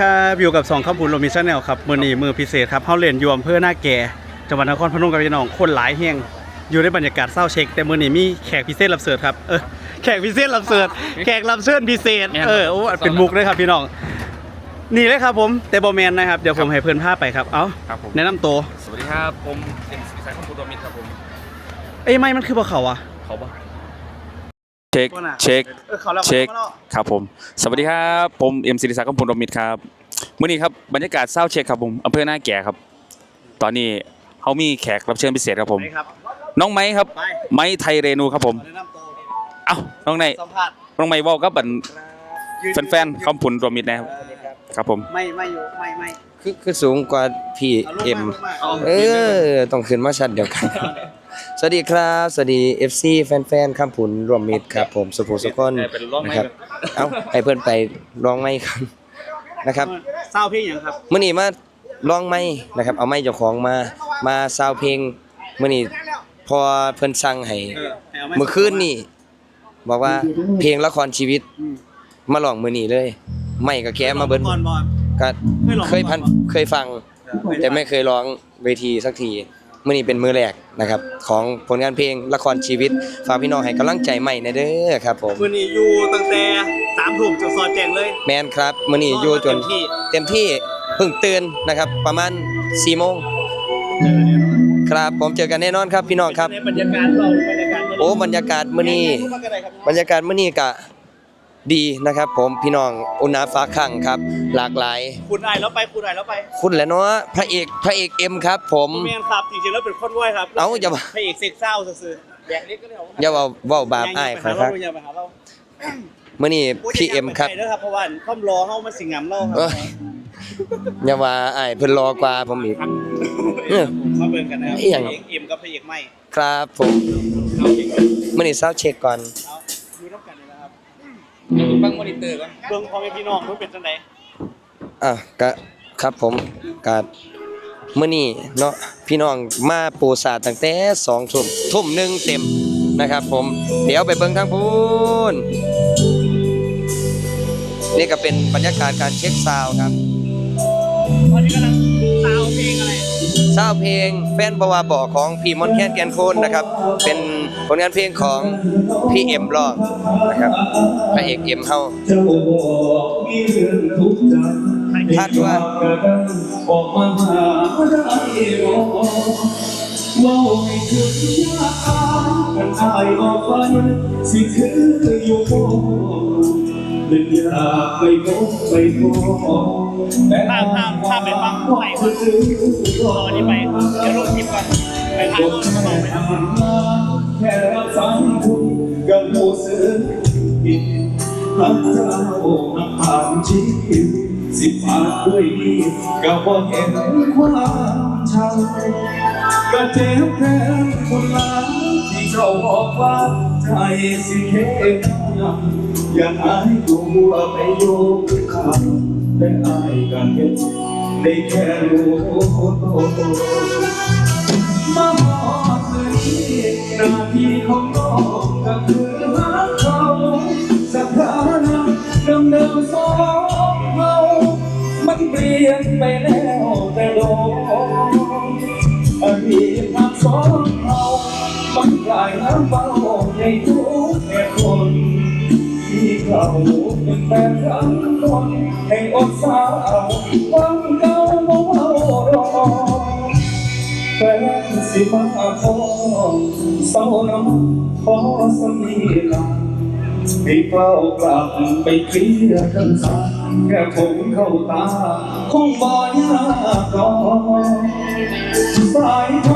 ครับอยู่กับสองข้ามบุญโรมิชแนลครับมือนี้มือพิเศษครับเฮาเล่นอยู่อำเภอหน้าแก่จังหวัดนครพนมกับพี่น้องคนหลายแห่งอยู่ในบรรยากาศเศร้าเช็คแต่มือนี้มีแขกพิเศษรับเสิร์ฟครับเออแขกพิเศษรับเสิร์ฟแขกรับเชิญพิเศษเออโอ้เป็นมุกเลยครับพี่น้องนี่เลยครับผมแต่บอแมนนะครับเดี๋ยวผมให้เพื่อนภาพไปครับเอ้าครับผมแนะนำตัวสวัสดีครับผมเอ็มสายข้อมูลตัวมิตรครับผมเอ้ยไม่มันคือบ่เขาอะเขาปะ เช็คเช็คเออเขาแล้วเช็คครับผมสวัสดีครับผมเอ็มศิริศักดิ์ข้อมูลตัวมิตรครับมื่อนี้ครับบรรยากาศเศร้าเช็คครับผมอำเภอหน้าแก่ครับ ตอนนี้เขามีแขกรับเชิญพิเศษครับผมไปครับน้องไม้ครับไปไม้ไทยเรนูครับผมแนะนำตัวเอ้าน้องไนสัมภาษณ์น้องไม้เว่ากับบันยืแฟนๆคำผุนตัวมิตรนะครับครับผมไม่ไม่อยู่ไม่ไม่คือคือสูงกว่าพี่าลงเอ็มาลงาเออต้องขึ้นมาชัดเดียวกัน สวัสดีครับสวัสดี FC แฟนๆคำผุนรวมมิตรครับ ผมสุภูสุกนเป็นร้องไม้นะครับเอ้าให้เพื่อนไปร้องไม้ครับนะครับเศร้าเพลงอย่างครับมื้อนี้มาร้องไม้นะครับเอาไม้เจ้าของมามาซาวเพลงมื้อนี้พอเพิ่นสั่งให้เออให้าไเมื่อคืนนี่บอกว่าเพลงละครชีวิตอืมมาร้องมื้อนี้เลย ไม่ก็แก้มาเบิ่นก่อนบอลก็เคยร้องเคยพันก่อนบ่เคยฟัง แต่ไม่เคยร้องเวทีสักที มื่อนี้เป็นมือแรกนะครับของผลงานเพลงละครชีวิตฝากพี่น้องให้กำลังใจใหม่นะเด้อครับผมมือนี้อยู่ตั้งแต่สามทุ่มจนซอดแจงเลยแมนครับมื่อนี้อยู่จนที่เต็มที่เพิ่งตื่นนะครับ ประมาณ4โมงครับผมเจอกันแน่นอนครับพี่น้องครับในบรรยากาศเราบรรยากาศโอ้บรรยากาศมื่อนี้บรรยากาศมื่อนี้ก็ ดีนะครับ ผมพี่น้องอุณาฟ้าขังครับ หลากหลาย คุณไอายแล้วไปคุณไอายแล้วไปคุณแหละเนาะพระเอกพระเอกเอ็มครับ ผมเมียนครับจริงๆแล้วเป็นคนไหวครับเอ้าอย่ามา พระเอกเซ็กเศร้าซื่อๆแบกเล็กก็ได้อย่าเว้าเว้าบาปอ้ายคครัรับบอย่าไปหาเรามื่อนี้พี่เอ็มครับโยย่าไปนะครับเพราะว่าข้อมรอเฮามันสิงงามเราครัเอ้ย อย่าว่าอ้ายเพิ่นรอกว่าผมอีกเออมาเบิ่งกันนะครับอีหยังพระเอกเอ็มกับพระเอกไม่ครับผมเอาจริงกันมื่อนี้เช้าเช็คก่อน เอา ฟังมอนิเตอร์ก่อนเบิ่งพ่อแม่พี่น้องรู้เป็นจังไดอะก็ครับผมก็มื่อนี้เนาะพี่น้องมาปูสาดตั้งแต่2ทุ่มทุ่มหนึงเต็มนะครับ ผมเดี๋ยวไปเบิ่งทางพูนนี่ก็เป็นบรรยากาศการเช็คซาวด์ครับ ตอนนี้กำลัง ซาวด์เพลงแฟนบาวาบอของพี่มอนแคนแกนโคนนะครับ เป็นผลงานเพลงของพี่เอ็มร้องนะครับพระเอกเอ็มเฮาคาดว่าออกมาหาได้บอว่าไม่ถึงยากกันอายออกไปสิคืออยู่บ่นึกอยากไปพบไปพบแต่ ถ้าถ้าถ้าไปฟังใหม่คือรอนนี้ไปเดี๋ยวลงคลิปก่อนไปถ่ายรูปมาลงไปครับแค่รับฟังคุณกับผู้สื่อผิดพระเจ้านักผ่านชีวิตสิบาทด้วยดีก็บ่เห็นความชังก็เจ็บแทนคนหลาที่เจ้าบอกว่าใจสิเข็มยังยังอายตัวไปอยู่ข้าง แต่อายกันเห็นได้แค่รู้ตัวมาบอกเลยหน้าที่ของน้องก็คือรักเขาสถานะเดิมเดิมสองเรามันเปลี่ยนไปแล้วแต่โลกอดีตทางสองเรามันกลายน้ำเบาในทุกเหตุผลที่เขา แต่ครั้งคนให้อดสาวความเก่าเมารอแฟนสิมาขอเศร้าน้ำขอสมีลาให้เฝ้ากลับไปเคลียร์กันสาแค่ผมเข้าตา คงบ่ยากก่อนสายโทร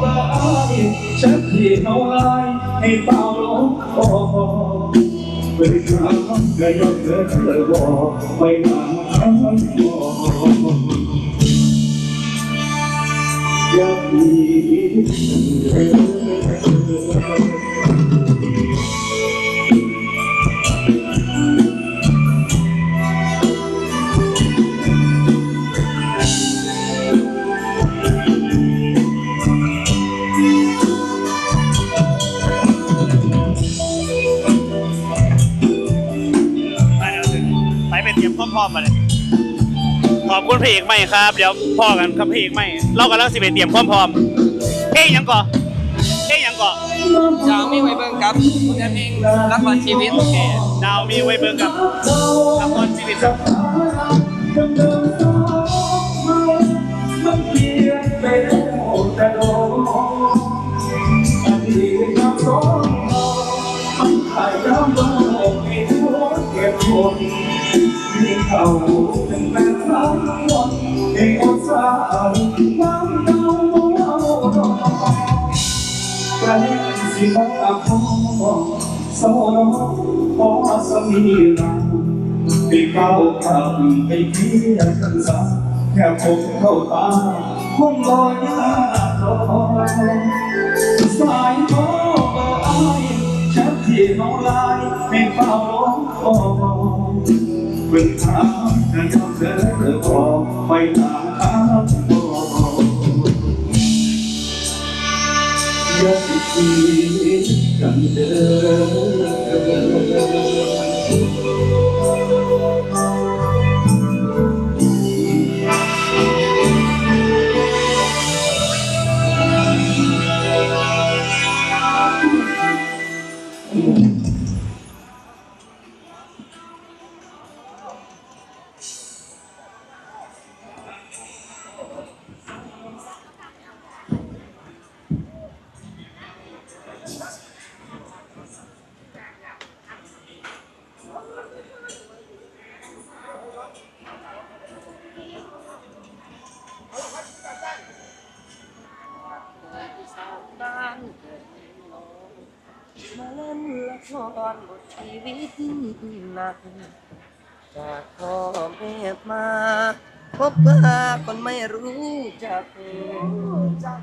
เบอร์อายชัดที่เอาไลน์ให้เฝ้าลงคอ เวลาก็ยอมเธอเลยบอกไม่นานบอกอยากมีไปแล้วถึงไปไปเตรียมพร้อ อบคุณพระเอกใหม่ครับ เดี๋ยวพ่อกันครับพระเอกใหม่เรากำลังสิไปเตรียมความพร้อมเพลงหยังก่อเพลงหยังก่อจะไม่ไว้เบิ่งกับผลงานเพลงรักวันชีวิตโอเคดาวมีไว้เบิ่งกับละครชีวิตครับาวความเก่าเอาดอกแปลงสิบังอาพองสมองพอสมีเราไปเฝ้าคำไปเพียงกันสักแค่ผมเข้าตาคงลอยยาลอยสายโน้อายชัดที่น้องลายไม่เฝ้าลงคอเพิ่งถามกันคำเดินพอไม่ตาม ย่าสิคิดกันเดิน มาเล่นละครบทชีวิตหนักจากพ่อแม่มาพบปะคนไม่รู้จักจาก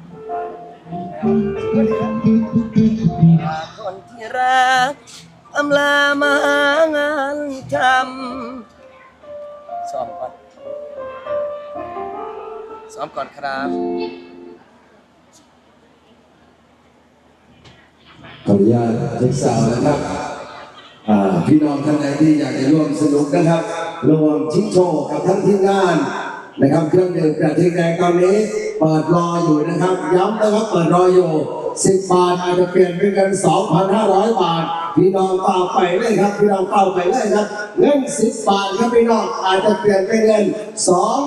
คนที่รักอำลามางานทำซ้อมก่อน ซ้อมก่อนครับขออนุญาตเช็คสาวนะครับอ่าพี่น้องท่านใดที่อยากจะร่วมสนุกนะครับร่วมชิงโชว์กับทั้งทีมงานนะครับเครื่องดื่มกระทิงแดงตอนนี้เปิดรออยู่นะครับ ย้ำนะครับเปิดรออยู่ 10บบาทอาจจะเปลี่ยนเป็นเงิน2,500บาท พี่น้องเป่าไปเลยครับ พี่น้องเป่าไปเลยครับ เงิน10บบาทครับพี่น้องอาจจะเปลี่ยนเป็นเงิน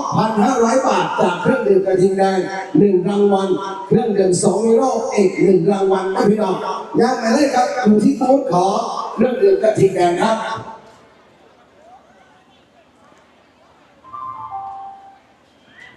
2,500บาท จากเครื่องดื่มกระทิงแดงหนึ่งรางวัล เครื่องดื่มสองฮีโร่อีกหนึ่งรางวัลนะพี่น้องยังไปเลยครับอยู่ที่บูธขอเครื่องดื่มกระทิงแดงครับ